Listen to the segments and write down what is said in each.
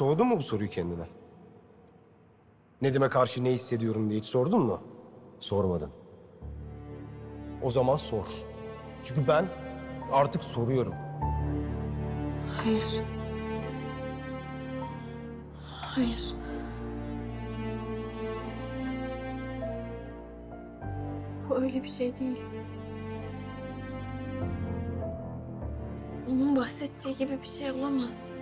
sordun mu bu soruyu kendine? Nedim'e karşı ne hissediyorum diye hiç sordun mu? Sormadın. O zaman sor. Çünkü ben artık soruyorum. Hayır. Hayır. Bu öyle bir şey değil. Onun bahsettiği gibi bir şey olamaz.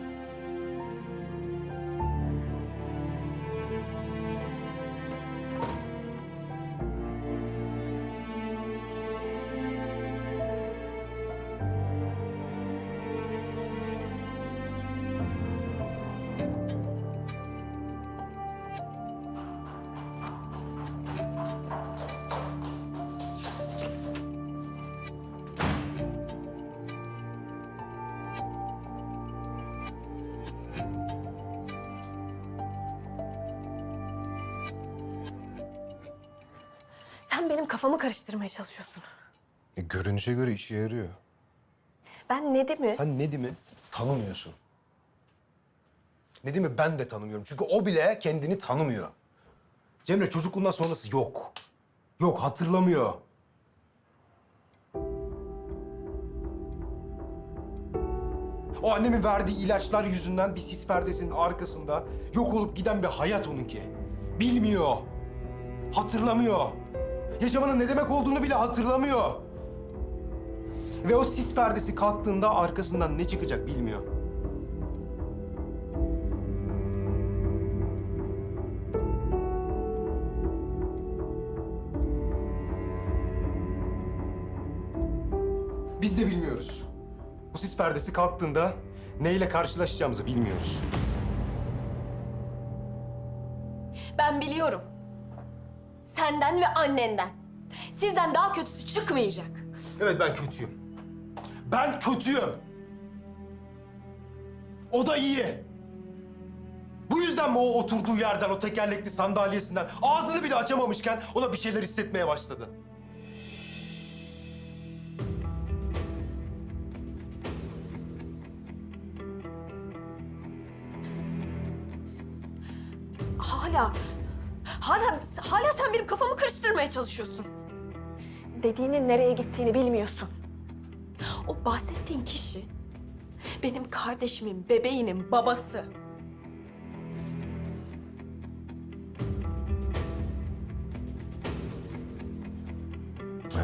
Sen benim kafamı karıştırmaya çalışıyorsun. E, görünüşe göre işe yarıyor. Ben Nedim'i... Sen Nedim'i tanımıyorsun. Nedim'i ben de tanımıyorum. Çünkü o bile kendini tanımıyor. Cemre çocukluğundan sonrası yok. Yok hatırlamıyor. O annemin verdiği ilaçlar yüzünden bir sis perdesinin arkasında yok olup giden bir hayat onunki. Bilmiyor. Hatırlamıyor. Yaşamanın ne demek olduğunu bile hatırlamıyor. Ve o sis perdesi kalktığında arkasından ne çıkacak bilmiyor. Biz de bilmiyoruz. Bu sis perdesi kalktığında neyle karşılaşacağımızı bilmiyoruz. Ben biliyorum. Senden ve annenden. Sizden daha kötüsü çıkmayacak. Evet ben kötüyüm. Ben kötüyüm. O da iyi. Bu yüzden mi o oturduğu yerden, o tekerlekli sandalyesinden ağzını bile açamamışken ona bir şeyler hissetmeye başladı? Hala, hala, hala sen benim kafamı karıştırmaya çalışıyorsun. Dediğinin nereye gittiğini bilmiyorsun. O bahsettiğin kişi benim kardeşimin, bebeğinin babası.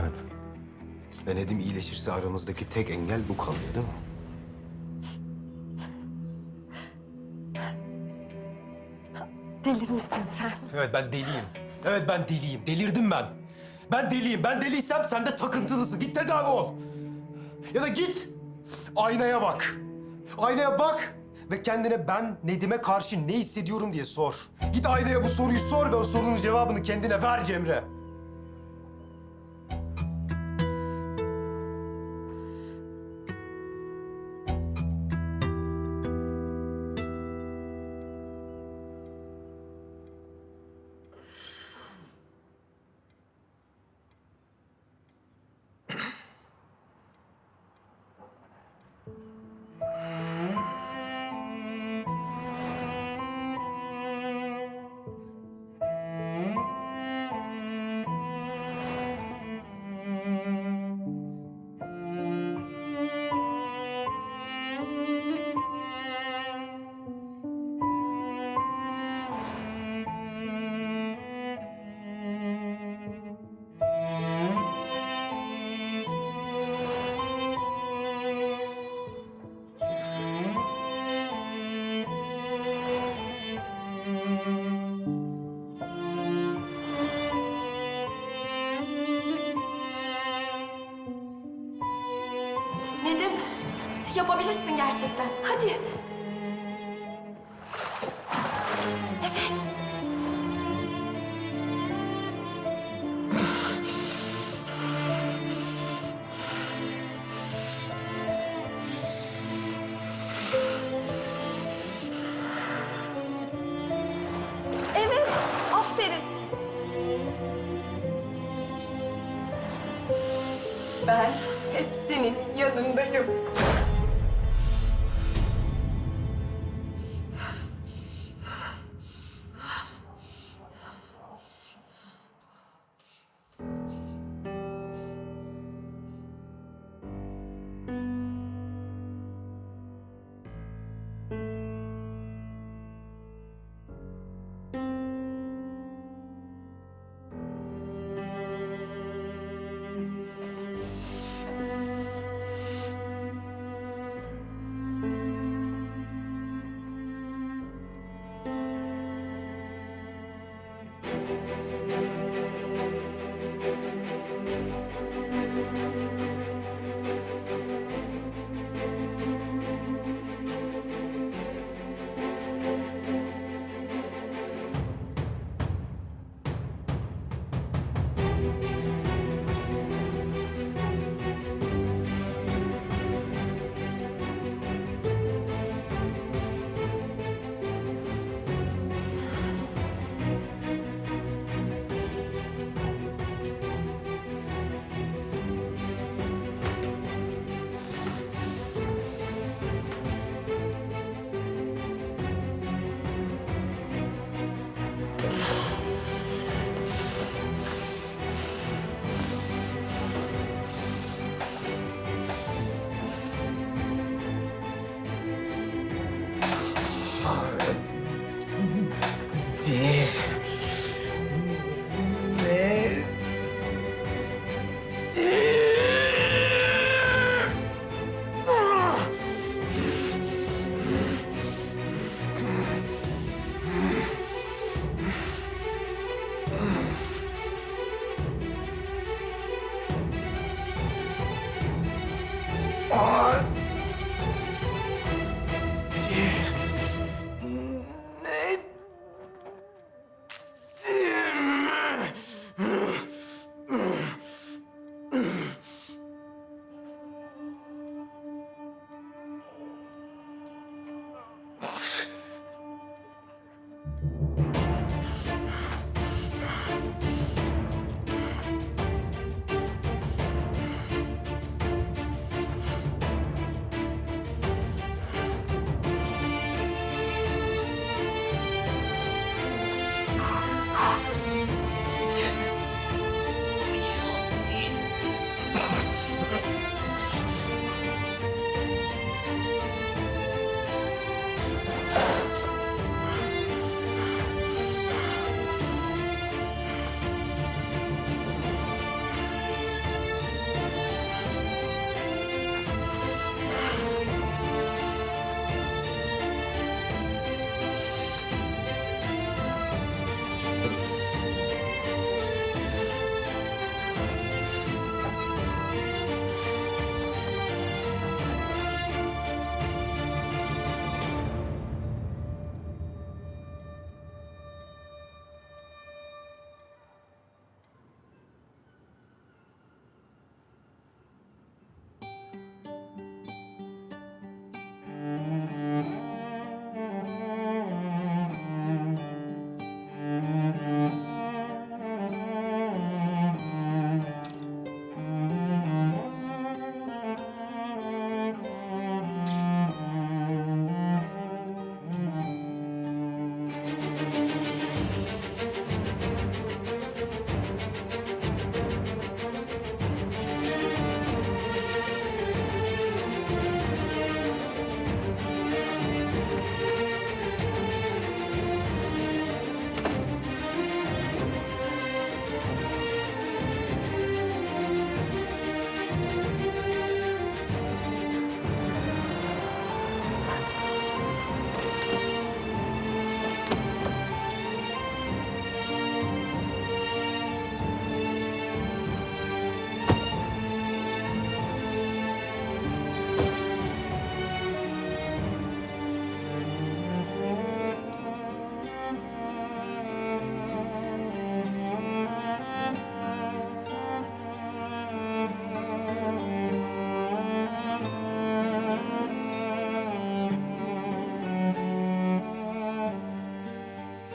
Evet. Ve Nedim iyileşirse aramızdaki tek engel bu kalıyor değil mi? Delirmişsin sen. Evet ben deliyim. Evet ben deliyim. Delirdim ben. Ben deliyim. Ben deliysem sen de takıntılısın. Git tedavi ol. Ya da git aynaya bak. Aynaya bak ve kendine ben Nedim'e karşı ne hissediyorum diye sor. Git aynaya bu soruyu sor ve o sorunun cevabını kendine ver Cemre. Gerçekten. Hadi. Evet. Evet, aferin. Ben hep senin yanındayım. far.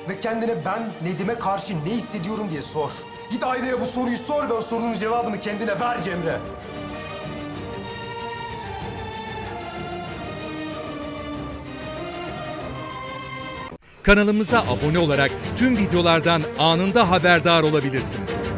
Ve kendine ben Nedim'e karşı ne hissediyorum diye sor. Git aynaya bu soruyu sor ve o sorunun cevabını kendine ver Cemre. Kanalımıza abone olarak tüm videolardan anında haberdar olabilirsiniz.